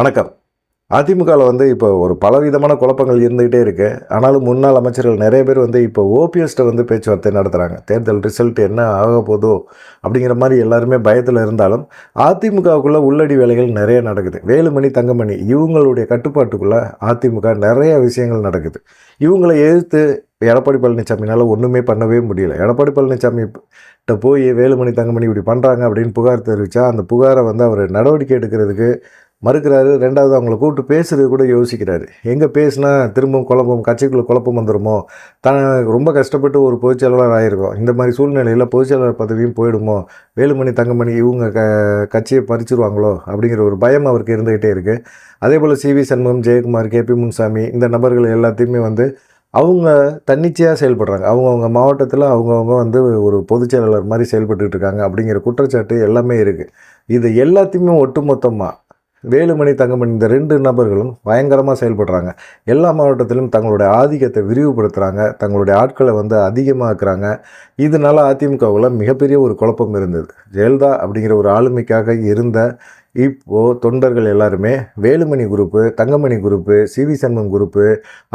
வணக்கம். அதிமுகவில் வந்து இப்போ ஒரு பலவிதமான குழப்பங்கள் இருந்துகிட்டே இருக்கு. ஆனாலும் முன்னாள் அமைச்சர்கள் நிறைய பேர் வந்து இப்போ ஓபிஎஸ்ட்டை வந்து பேச்சுவார்த்தை நடத்துகிறாங்க தேர்தல் ரிசல்ட் என்ன ஆக போதோ அப்படிங்கிற மாதிரி எல்லாருமே பயத்தில் இருந்தாலும் அதிமுகவுக்குள்ளே உள்ளடி வேலைகள் நிறைய நடக்குது. வேலுமணி தங்கமணி இவங்களுடைய கட்டுப்பாட்டுக்குள்ளே அதிமுக நிறைய விஷயங்கள் நடக்குது. இவங்களை எதிர்த்து எடப்பாடி பழனிசாமினால் ஒன்றுமே பண்ணவே முடியல. எடப்பாடி பழனிசாமி கிட்ட போய் வேலுமணி தங்கமணி இப்படி பண்ணுறாங்க அப்படின்னு புகார் தெரிவித்தா அந்த புகாரை வந்து அவர் நடவடிக்கை எடுக்கிறதுக்கு மறுக்கிறாரு ரெண்டாவது அவங்கள கூப்பிட்டு பேசுறது கூட யோசிக்கிறாரு. எங்கே பேசுனா திரும்பவும் குழப்பம் கட்சிக்குள்ளே குழப்பம் வந்துடுமோ தான் ரொம்ப கஷ்டப்பட்டு ஒரு பொதுச்செயலாளர் ஆகிருக்கோம் இந்த மாதிரி சூழ்நிலையில் பொதுச்செயலாளர் பதவியும் போயிடுமோ? வேலுமணி தங்கமணி இவங்க க கட்சியை பறிச்சிருவாங்களோ? அப்படிங்கிற ஒரு பயம் அவருக்கு இருந்துக்கிட்டே இருக்குது அதே போல் C V Shanmugam Jayakumar K P Munusamy இந்த நபர்கள் எல்லாத்தையுமே வந்து அவங்க தன்னிச்சையாக செயல்படுறாங்க. அவங்கவுங்க மாவட்டத்தில் அவங்கவுங்க வந்து ஒரு பொதுச்செயலாளர் மாதிரி செயல்பட்டுக்கிட்டு இருக்காங்க அப்படிங்கிற குற்றச்சாட்டு எல்லாமே இருக்குது இது எல்லாத்தையுமே ஒட்டுமொத்தமாக வேலுமணி தங்கமணி இந்த ரெண்டு நபர்களும் பயங்கரமாக செயல்படுறாங்க. எல்லா மாவட்டத்திலும் தங்களுடைய ஆதிக்கத்தை விரிவுபடுத்துகிறாங்க தங்களுடைய ஆட்களை வந்து அதிகமாக்குறாங்க. இதனால அதிமுகவில் மிகப்பெரிய ஒரு குழப்பம் இருந்தது. ஜெயலலிதா அப்படிங்கிற ஒரு ஆளுமைக்காக இருந்த இப்போது தொண்டர்கள் எல்லாருமே Velumani group Thangamani group C V Shanmugam group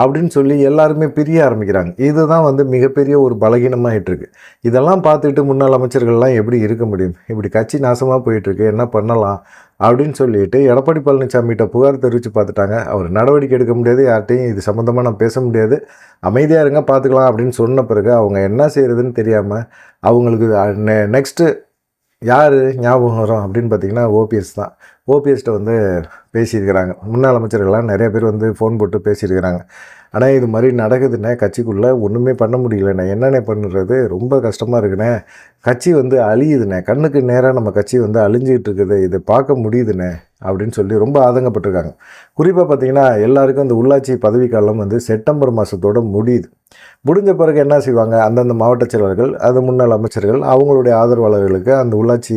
அப்படின்னு சொல்லி எல்லாருமே பிரிய ஆரம்பிக்கிறாங்க. இதுதான் வந்து மிகப்பெரிய ஒரு பலகீனமாகிட்டுருக்கு இதெல்லாம் பார்த்துட்டு முன்னாள் அமைச்சர்கள்லாம் எப்படி இருக்க முடியும்? இப்படி கட்சி நாசமாக போயிட்டுருக்கு என்ன பண்ணலாம்? அப்படின்னு சொல்லிட்டு எடப்பாடி பழனிசாமிகிட்ட புகார் தெரிவித்து பார்த்துட்டாங்க. அவர் நடவடிக்கை எடுக்க முடியாது யார்கிட்டையும் இது சம்மந்தமாக நான் பேச முடியாது. அமைதியாக இருங்க பார்த்துக்கலாம் அப்படின்னு சொன்ன பிறகு அவங்க என்ன செய்கிறதுன்னு தெரியாமல் அவங்களுக்கு நெ நெக்ஸ்ட்டு யார் ஞாபகம் வரும் அப்படின்னு பார்த்தீங்கன்னா ஓபிஎஸ் தான். ஓபிஎஸ்ட்டை வந்து பேசியிருக்கிறாங்க. முன்னாள் அமைச்சர்கள்லாம் நிறைய பேர் வந்து ஃபோன் போட்டு பேசியிருக்கிறாங்க. ஆனால் இது மாதிரி நடக்குதுண்ணே கட்சிக்குள்ளே ஒன்றுமே பண்ண முடியலண்ணே. என்னென்ன பண்ணுறது ரொம்ப கஷ்டமாக இருக்குண்ணே. கட்சி வந்து அழியுதுண்ணே. கண்ணுக்கு நேராக நம்ம கட்சி வந்து அழிஞ்சிக்கிட்டு இருக்குது. இதை பார்க்க முடியுதுண்ணே அப்படின்னு சொல்லி ரொம்ப ஆதங்கப்பட்டிருக்காங்க. குறிப்பாக பார்த்திங்கன்னா எல்லாருக்கும் அந்த உள்ளாட்சி பதவிக்காலம் வந்து செப்டம்பர் மாதத்தோட முடியுது. முடிஞ்ச பிறகு என்ன செய்வாங்க? அந்தந்த மாவட்ட செயலர்கள் அது முன்னாள் அமைச்சர்கள் அவங்களுடைய ஆதரவாளர்களுக்கு அந்த உள்ளாட்சி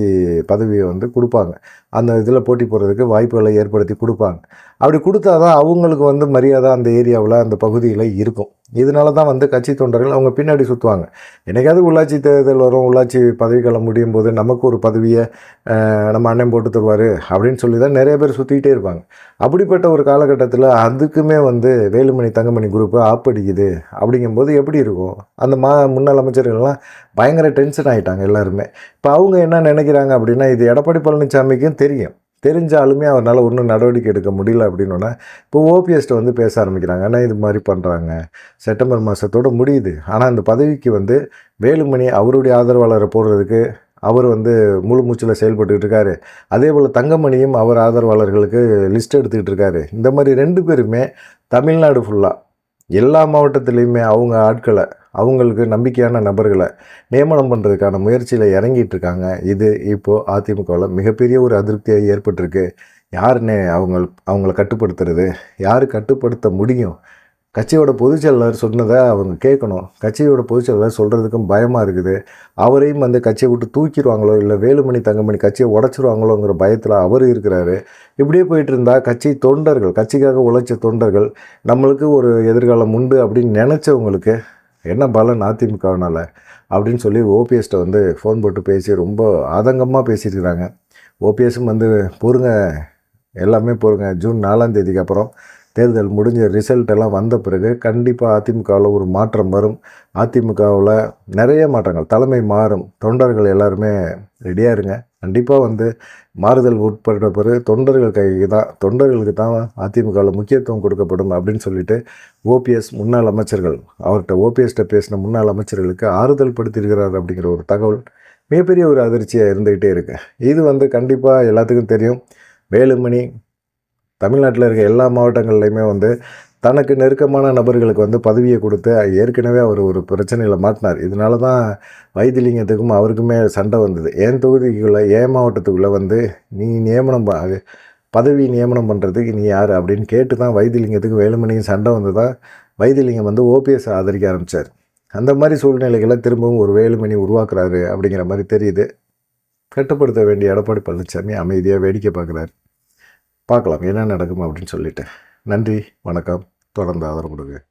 பதவியை வந்து கொடுப்பாங்க. அந்த இதில் போட்டி போடுறதுக்கு வாய்ப்புகளை ஏற்படுத்தி கொடுப்பாங்க. அப்படி கொடுத்தா தான் அவங்களுக்கு வந்து மரியாதை அந்த ஏரியாவில் அந்த பகுதியில் இருக்கும். இதனால தான் வந்து கட்சி தொண்டர்கள் அவங்க பின்னாடி சுற்றுவாங்க என்றைக்காவது உள்ளாட்சி தேர்தல் வரும் உள்ளாட்சி பதவிக்காலம் முடியும் போது நமக்கு ஒரு பதவியை நம்ம அண்ணன் போட்டு தருவார் அப்படின்னு சொல்லி தான் நிறைய பேர் சுற்றிக்கிட்டே இருப்பாங்க. அப்படிப்பட்ட ஒரு காலகட்டத்தில் அதுக்குமே வந்து வேலுமணி தங்கமணி குரூப்பு ஆப்படிக்குது அப்படிங்கும்போது எப்படி இருக்கும்? அந்த மா முன்னாள் அமைச்சர்கள்லாம் பயங்கர டென்ஷன் ஆகிட்டாங்க எல்லாருமே. இப்போ அவங்க என்ன நினைக்கிறாங்க அப்படின்னா இது எடப்பாடி பழனிசாமிக்கும் தெரியும். தெரிஞ்சாலுமே அவரால் ஒன்றும் நடவடிக்கை எடுக்க முடியல அப்படின்னோன்னா இப்போ ஓபிஎஸ்ட்டை வந்து பேச ஆரம்பிக்கிறாங்க. ஆனால் இது மாதிரி பண்ணுறாங்க செப்டம்பர் மாதத்தோடு முடியுது. ஆனால் அந்த பதவிக்கு வந்து வேலுமணி அவருடைய ஆதரவாளரை போடுறதுக்கு அவர் வந்து முழு மூச்சில் செயல்பட்டுக்கிட்டு இருக்காரு. அதே போல் தங்கமணியும் அவர் ஆதரவாளர்களுக்கு லிஸ்ட் எடுத்துக்கிட்டு இருக்காரு. இந்த மாதிரி ரெண்டு பேருமே தமிழ்நாடு ஃபுல்லாக எல்லா மாவட்டத்திலையுமே அவங்க ஆட்களை அவங்களுக்கு நம்பிக்கையான நபர்களை நியமனம் பண்ணுறதுக்கான முயற்சியில் இறங்கிட்டு இருக்காங்க. இது இப்போது அதிமுகவில் மிகப்பெரிய ஒரு அதிருப்தியாக ஏற்பட்டிருக்கு. யாருன்னு அவங்க அவங்கள கட்டுப்படுத்துறது யார் கட்டுப்படுத்த முடியும் கட்சியோட பொதுச்செயலாளர் சொன்னதை அவங்க கேட்கணும். கட்சியோட பொதுச்செயலாளர் சொல்கிறதுக்கும் பயமாக இருக்குது. அவரையும் வந்து கட்சியை விட்டு தூக்கிடுவாங்களோ இல்லை வேலுமணி தங்கமணி கட்சியை உடச்சிருவாங்களோங்கிற பயத்தில் அவர் இருக்கிறாரு. இப்படியே போயிட்டு இருந்தால் கட்சி தொண்டர்கள் கட்சிக்காக உழைச்ச தொண்டர்கள் நம்மளுக்கு ஒரு எதிர்காலம் உண்டு அப்படின்னு நினச்சவங்களுக்கு என்ன பலன் அதிமுகவினால அப்படின்னு சொல்லி ஓபிஎஸ்ட்டை வந்து ஃபோன் போட்டு பேசி ரொம்ப ஆதங்கமாக பேசியிருக்கிறாங்க. ஓபிஎஸும் வந்து பொறுங்க எல்லாமே பொறுங்க. ஜூன் நாலாம் தேதிக்கு அப்புறம் தேர்தல் முடிஞ்ச ரிசல்ட் எல்லாம் வந்த பிறகு கண்டிப்பாக அதிமுகவில் ஒரு மாற்றம் வரும். அதிமுகவில் நிறைய மாற்றங்கள். தலைமை மாறும். தொண்டர்கள் எல்லாருமே ரெடியாக இருங்க. கண்டிப்பாக வந்து மாறுதல் உட்பட்ட பிறகு தொண்டர்கள் கைக்கு தான் தொண்டர்களுக்கு தான் அதிமுகவில் முக்கியத்துவம் கொடுக்கப்படும் அப்படின்னு சொல்லிட்டு ஓபிஎஸ் முன்னாள் அமைச்சர்கள் அவர்கிட்ட ஓபிஎஸ்கிட்ட பேசின முன்னாள் அமைச்சர்களுக்கு ஆறுதல் படுத்தியிருக்கிறார் அப்படிங்கிற ஒரு தகவல் மிகப்பெரிய ஒரு அதிர்ச்சியாக இருந்துக்கிட்டே இருக்கு. இது வந்து கண்டிப்பாக எல்லாத்துக்கும் தெரியும். வேலுமணி தமிழ்நாட்டில் இருக்க எல்லா மாவட்டங்கள்லையுமே வந்து தனக்கு நெருக்கமான நபர்களுக்கு வந்து பதவியை கொடுத்து ஏற்கனவே அவர் ஒரு பிரச்சனையில் மாட்டினார். இதனால தான் வைத்தியலிங்கத்துக்கும் அவருக்குமே சண்டை வந்தது. என் தொகுதிக்குள்ளே என் மாவட்டத்துக்குள்ளே வந்து நீ நியமனம் ப- பதவி நியமனம் பண்ணுறதுக்கு நீ யார் அப்படின்னு கேட்டு தான் வைத்தியலிங்கத்துக்கு வேலுமணியும் சண்டை வந்து தான் வைத்தியலிங்கம் வந்து ஓபிஎஸ் ஆதரிக்க ஆரம்பித்தார் அந்த மாதிரி சூழ்நிலைகளை திரும்பவும் ஒரு வேலுமணி உருவாக்குறாரு அப்படிங்கிற மாதிரி தெரியுது. கட்டுப்படுத்த வேண்டிய எடப்பாடி பழனிசாமி அமைதியாக வேடிக்கை பார்க்குறாரு. பார்க்கலாம் என்ன நடக்கும் அப்படின்னு சொல்லிட்டு. நன்றி வணக்கம். தொடர்ந்து ஆதரவு கொடுங்க.